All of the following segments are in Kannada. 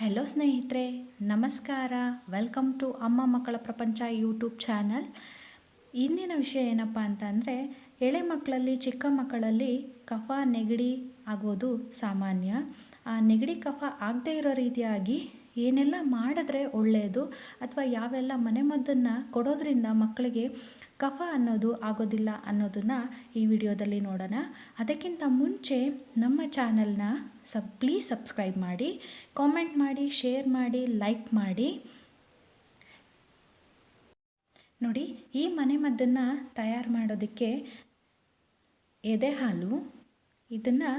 ಹೆಲೋ ಸ್ನೇಹಿತರೆ. ನಮಸ್ಕಾರ. ವೆಲ್ಕಮ್ ಟು ಅಮ್ಮ ಮಕ್ಕಳ ಪ್ರಪಂಚ ಯೂಟ್ಯೂಬ್ ಚಾನಲ್ ಇಂದಿನ ವಿಷಯ ಏನಪ್ಪ ಅಂತಂದರೆ, ಎಳೆ ಮಕ್ಕಳಲ್ಲಿ, ಚಿಕ್ಕ ಮಕ್ಕಳಲ್ಲಿ ಕಫ ನೆಗಡಿ ಆಗೋದು ಸಾಮಾನ್ಯ. ಆ ನೆಗಡಿ ಕಫ ಆಗದೇ ಇರೋ ರೀತಿಯಾಗಿ ಏನೆಲ್ಲ ಮಾಡಿದ್ರೆ ಒಳ್ಳೆಯದು ಅಥವಾ ಯಾವೆಲ್ಲ ಮನೆಮದ್ದನ್ನು ಕೊಡೋದ್ರಿಂದ ಮಕ್ಕಳಿಗೆ ಕಫ ಅನ್ನೋದು ಆಗೋದಿಲ್ಲ ಅನ್ನೋದನ್ನು ಈ ವಿಡಿಯೋದಲ್ಲಿ ನೋಡೋಣ. ಅದಕ್ಕಿಂತ ಮುಂಚೆ ನಮ್ಮ ಚಾನಲ್ನ ಸಬ್ ಪ್ಲೀಸ್ ಸಬ್ಸ್ಕ್ರೈಬ್ ಮಾಡಿ ಕಾಮೆಂಟ್ ಮಾಡಿ ಶೇರ್ ಮಾಡಿ ಲೈಕ್ ಮಾಡಿ. ನೋಡಿ, ಈ ಮನೆಮದ್ದನ್ನು ತಯಾರು ಮಾಡೋದಕ್ಕೆ ಎದೆ ಹಾಲು, ಇದನ್ನು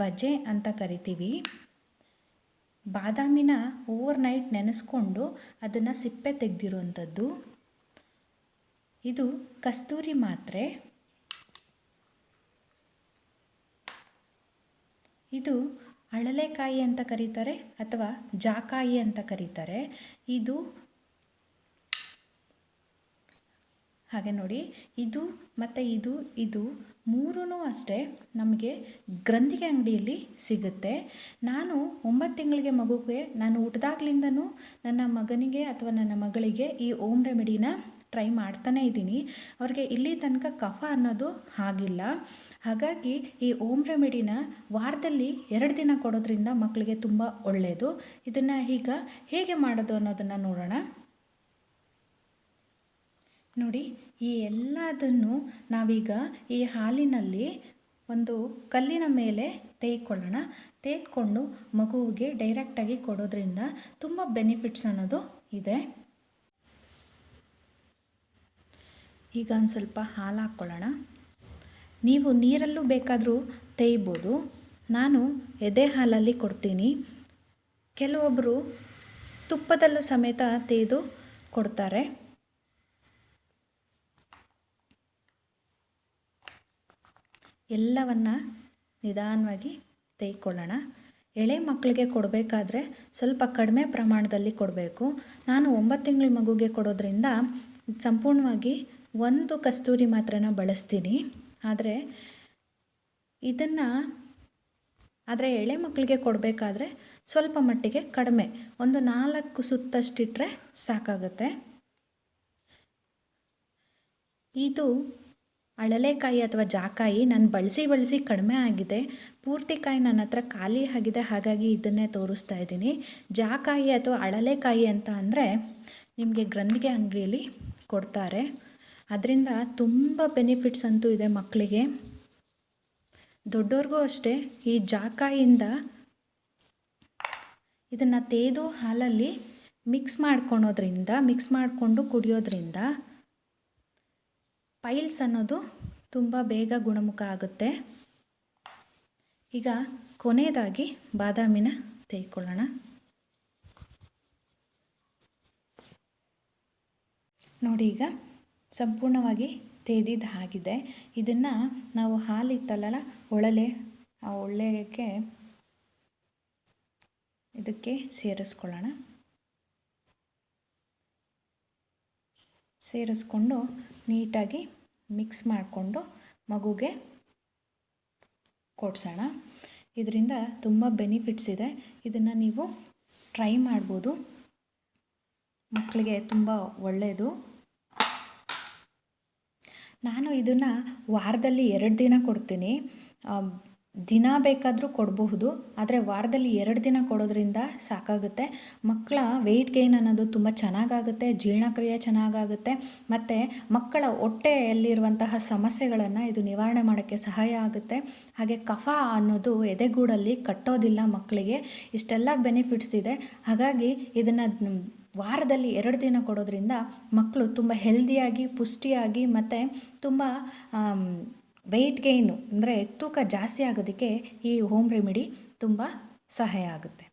ಬಜೆ ಅಂತ ಕರಿತೀವಿ. ಬಾದಾಮಿನ ಓವರ್ ನೈಟ್ ನೆನೆಸ್ಕೊಂಡು ಅದನ್ನು ಸಿಪ್ಪೆ ತೆಗೆದಿರುವಂಥದ್ದು. ಇದು ಕಸ್ತೂರಿ ಮಾತ್ರೆ. ಇದು ಅಳಲೆಕಾಯಿ ಅಂತ ಕರೀತಾರೆ ಅಥವಾ ಜಾಕಾಯಿ ಅಂತ ಕರೀತಾರೆ. ಇದು ಹಾಗೆ ನೋಡಿ, ಇದು ಮತ್ತು ಇದು ಇದು ಮೂರೂ ಅಷ್ಟೇ ನಮಗೆ ಗ್ರಂಥಿಗೆ ಅಂಗಡಿಯಲ್ಲಿ ಸಿಗುತ್ತೆ. ನಾನು ಒಂಬತ್ತು ತಿಂಗಳಿಗೆ ಮಗುಗೆ, ನಾನು ಹುಟ್ಟಿದಾಗ್ಲಿಂದನೂ ನನ್ನ ಮಗನಿಗೆ ಅಥವಾ ನನ್ನ ಮಗಳಿಗೆ ಈ ಓಮ್ ರೆಮಿಡಿನ ಟ್ರೈ ಮಾಡ್ತಾನೇ ಇದ್ದೀನಿ. ಅವ್ರಿಗೆ ಇಲ್ಲಿ ತನಕ ಕಫ ಅನ್ನೋದು ಆಗಿಲ್ಲ ಹಾಗಾಗಿ ಈ ಓಮ್ ರೆಮಿಡಿನ ವಾರದಲ್ಲಿ ಎರಡು ದಿನ ಕೊಡೋದ್ರಿಂದ ಮಕ್ಕಳಿಗೆ ತುಂಬ ಒಳ್ಳೆಯದು ಇದನ್ನು ಈಗ ಹೇಗೆ ಮಾಡೋದು ಅನ್ನೋದನ್ನು ನೋಡೋಣ. ನೋಡಿ, ಈ ಎಲ್ಲದನ್ನು ನಾವೀಗ ಈ ಹಾಲಿನಲ್ಲಿ ಒಂದು ಕಲ್ಲಿನ ಮೇಲೆ ತೆಗೆದುಕೊಳ್ಳೋಣ ತೆಗೆದುಕೊಂಡು ಮಗುವಿಗೆ ಡೈರೆಕ್ಟಾಗಿ ಕೊಡೋದ್ರಿಂದ ತುಂಬ ಬೆನಿಫಿಟ್ಸ್ ಅನ್ನೋದು ಇದೆ. ಈಗ ಒಂದು ಸ್ವಲ್ಪ ಹಾಲು ಹಾಕ್ಕೊಳ್ಳೋಣ. ನೀವು ನೀರಲ್ಲೂ ಬೇಕಾದರೂ ತೇಯ್ಬೋದು. ನಾನು ಎದೆ ಹಾಲಲ್ಲಿ ಕೊಡ್ತೀನಿ. ಕೆಲವೊಬ್ಬರು ತುಪ್ಪದಲ್ಲೂ ಸಮೇತ ತೇದು ಕೊಡ್ತಾರೆ. ಎಲ್ಲವನ್ನ ನಿಧಾನವಾಗಿ ತೆಗೆಕೊಳ್ಳೋಣ ಎಳೆ ಮಕ್ಕಳಿಗೆ ಕೊಡಬೇಕಾದ್ರೆ ಸ್ವಲ್ಪ ಕಡಿಮೆ ಪ್ರಮಾಣದಲ್ಲಿ ಕೊಡಬೇಕು. ನಾನು ಒಂಬತ್ತು ತಿಂಗಳ ಮಗುಗೆ ಕೊಡೋದ್ರಿಂದ ಸಂಪೂರ್ಣವಾಗಿ ಒಂದು ಕಸ್ತೂರಿ ಮಾತ್ರನ ಬಳಸ್ತೀನಿ. ಆದರೆ ಇದನ್ನು, ಆದರೆ ಎಳೆ ಮಕ್ಕಳಿಗೆ ಕೊಡಬೇಕಾದ್ರೆ ಸ್ವಲ್ಪ ಮಟ್ಟಿಗೆ ಕಡಿಮೆ. ಒಂದು ನಾಲ್ಕು ಸುತ್ತಷ್ಟಿಟ್ಟರೆ ಸಾಕಾಗುತ್ತೆ. ಇದು ಅಳಲೆಕಾಯಿ ಅಥವಾ ಜಾಕಾಯಿ ನಾನು ಬಳಸಿ ಬಳಸಿ ಕಡಿಮೆ ಆಗಿದೆ. ಪೂರ್ತಿ ಕಾಯಿ ನನ್ನ ಹತ್ರ ಖಾಲಿ ಆಗಿದೆ. ಹಾಗಾಗಿ ಇದನ್ನೇ ತೋರಿಸ್ತಾ ಇದ್ದೀನಿ. ಜಾಕಾಯಿ ಅಥವಾ ಅಳಲೆಕಾಯಿ ಅಂತ ಅಂದರೆ ನಿಮಗೆ ಗ್ರಂಥಿಗೆ ಅಂಗಡಿಯಲ್ಲಿ ಕೊಡ್ತಾರೆ. ಅದರಿಂದ ತುಂಬ ಬೆನಿಫಿಟ್ಸ್ ಅಂತೂ ಇದೆ ಮಕ್ಕಳಿಗೆ. ದೊಡ್ಡವ್ರಿಗೂ ಅಷ್ಟೇ, ಈ ಜಾಕಾಯಿಂದ ಇದನ್ನು ತೇದು ಹಾಲಲ್ಲಿ ಮಿಕ್ಸ್ ಮಾಡ್ಕೊಳೋದ್ರಿಂದ ಮಿಕ್ಸ್ ಮಾಡಿಕೊಂಡು ಕುಡಿಯೋದ್ರಿಂದ ಪೈಲ್ಸ್ ಅನ್ನೋದು ತುಂಬ ಬೇಗ ಗುಣಮುಖ ಆಗುತ್ತೆ. ಈಗ ಕೊನೆಯದಾಗಿ ಬಾದಾಮಿನ ತೆಗೆಕೊಳ್ಳೋಣ ನೋಡಿ ಈಗ ಸಂಪೂರ್ಣವಾಗಿ ತೆಗೆದಿದ್ದು ಆಗಿದೆ ಇದನ್ನು ನಾವು ಹಾಲಿತ್ತಲ್ಲ ಒಳಲೆ, ಆ ಒಳ್ಳೆಯಕ್ಕೆ ಇದಕ್ಕೆ ಸೇರಿಸ್ಕೊಳ್ಳೋಣ. ಸೇರಿಸ್ಕೊಂಡು ನೀಟಾಗಿ ಮಿಕ್ಸ್ ಮಾಡಿಕೊಂಡು ಮಗುಗೆ ಕೊಡ್ಸೋಣ. ಇದರಿಂದ ತುಂಬ ಬೆನಿಫಿಟ್ಸ್ ಇದೆ. ಇದನ್ನು ನೀವು ಟ್ರೈ ಮಾಡ್ಬೋದು. ಮಕ್ಕಳಿಗೆ ತುಂಬ ಒಳ್ಳೆಯದು ನಾನು ಇದನ್ನು ವಾರದಲ್ಲಿ ಎರಡು ದಿನ ಕೊಡ್ತೀನಿ. ದಿನ ಬೇಕಾದರೂ ಕೊಡಬಹುದು, ಆದರೆ ವಾರದಲ್ಲಿ ಎರಡು ದಿನ ಕೊಡೋದ್ರಿಂದ ಸಾಕಾಗುತ್ತೆ. ಮಕ್ಕಳ ವೆಯ್ಟ್ ಗೇನ್ ಅನ್ನೋದು ತುಂಬ ಚೆನ್ನಾಗಾಗುತ್ತೆ, ಜೀರ್ಣಕ್ರಿಯೆ ಚೆನ್ನಾಗಾಗುತ್ತೆ, ಮತ್ತು ಮಕ್ಕಳ ಹೊಟ್ಟೆಯಲ್ಲಿರುವಂತಹ ಸಮಸ್ಯೆಗಳನ್ನು ಇದು ನಿವಾರಣೆ ಮಾಡೋಕ್ಕೆ ಸಹಾಯ ಆಗುತ್ತೆ. ಹಾಗೆ ಕಫ ಅನ್ನೋದು ಎದೆಗೂಡಲ್ಲಿ ಕಟ್ಟೋದಿಲ್ಲ ಮಕ್ಕಳಿಗೆ, ಇಷ್ಟೆಲ್ಲ ಬೆನಿಫಿಟ್ಸ್ ಇದೆ. ಹಾಗಾಗಿ ಇದನ್ನು ವಾರದಲ್ಲಿ ಎರಡು ದಿನ ಕೊಡೋದ್ರಿಂದ ಮಕ್ಕಳು ತುಂಬ ಹೆಲ್ದಿಯಾಗಿ ಪುಷ್ಟಿಯಾಗಿ, ಮತ್ತು ತುಂಬ ವೆಯ್ಟ್ ಗೈನು ಅಂದರೆ ತೂಕ ಜಾಸ್ತಿ ಆಗೋದಕ್ಕೆ ಈ ಹೋಮ್ ರೆಮಿಡಿ ತುಂಬ ಸಹಾಯ ಆಗುತ್ತೆ.